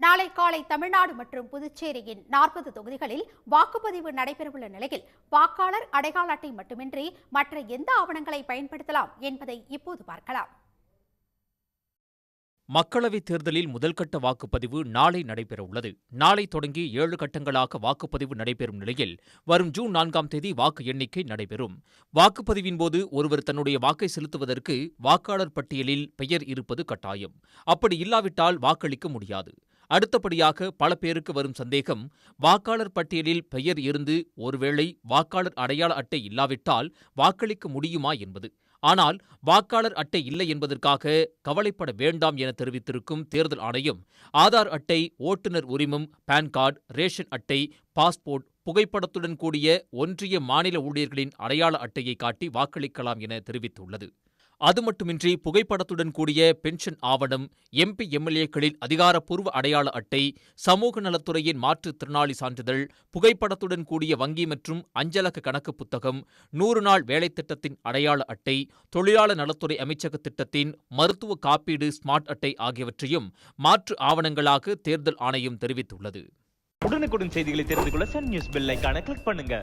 நாளை காலை தமிழ்நாடு மற்றும் புதுச்சேரியின் நாற்பது தொகுதிகளில் வாக்குப்பதிவு நடைபெறவுள்ள நிலையில் வாக்காளர் அடையாள அட்டை மட்டுமின்றி மற்ற எந்த ஆவணங்களை பயன்படுத்தலாம் என்பதை இப்போது பார்க்கலாம். மக்களவைத் தேர்தலில் முதல்கட்ட வாக்குப்பதிவு நாளை நடைபெறவுள்ளது. நாளை தொடங்கி ஏழு கட்டங்களாக வாக்குப்பதிவு நடைபெறும் நிலையில் வரும் ஜூன் நான்காம் தேதி வாக்கு எண்ணிக்கை நடைபெறும். வாக்குப்பதிவின் போது ஒருவர் தன்னுடைய வாக்கை செலுத்துவதற்கு வாக்காளர் பட்டியலில் பெயர் இருப்பது கட்டாயம். அப்படி இல்லாவிட்டால் வாக்களிக்க முடியாது. அடுத்தபடியாக பல பேருக்கு வரும் சந்தேகம் வாக்காளர் பட்டியலில் பெயர் இருந்து ஒருவேளை வாக்காளர் அடையாள அட்டை இல்லாவிட்டால் வாக்களிக்க முடியுமா என்பது. ஆனால் வாக்காளர் அட்டை இல்லை என்பதற்காக கவலைப்பட வேண்டாம் என தெரிவித்திருக்கும் தேர்தல் ஆணையம் ஆதார் அட்டை ஓட்டுநர் உரிமம் பான் கார்டு ரேஷன் அட்டை பாஸ்போர்ட் புகைப்படத்துடன் கூடிய ஒன்றிய மாநில ஊழியர்களின் அடையாள அட்டையை காட்டி வாக்களிக்கலாம் என தெரிவித்துள்ளது. அது மட்டுமின்றி புகைப்படத்துடன் கூடிய பென்ஷன் ஆவணம் எம்பி எம்எல்ஏக்களின் அதிகாரப்பூர்வ அடையாள அட்டை சமூக நலத்துறையின் மாற்றுத்திறனாளி சான்றிதழ் புகைப்படத்துடன் கூடிய வங்கி மற்றும் அஞ்சலக கணக்கு புத்தகம் நூறு நாள் வேலை திட்டத்தின் அடையாள அட்டை தொழிலாளர் நலத்துறை அமைச்சக திட்டத்தின் மருத்துவ காப்பீடு ஸ்மார்ட் அட்டை ஆகியவற்றையும் மாற்று ஆவணங்களாக தேர்தல் ஆணையம் தெரிவித்துள்ளது. உடனுக்குடன் செய்திகளை தெரிந்து கொள்ள சன் நியூஸ் பெல் ஐகானை கிளிக் பண்ணுங்க.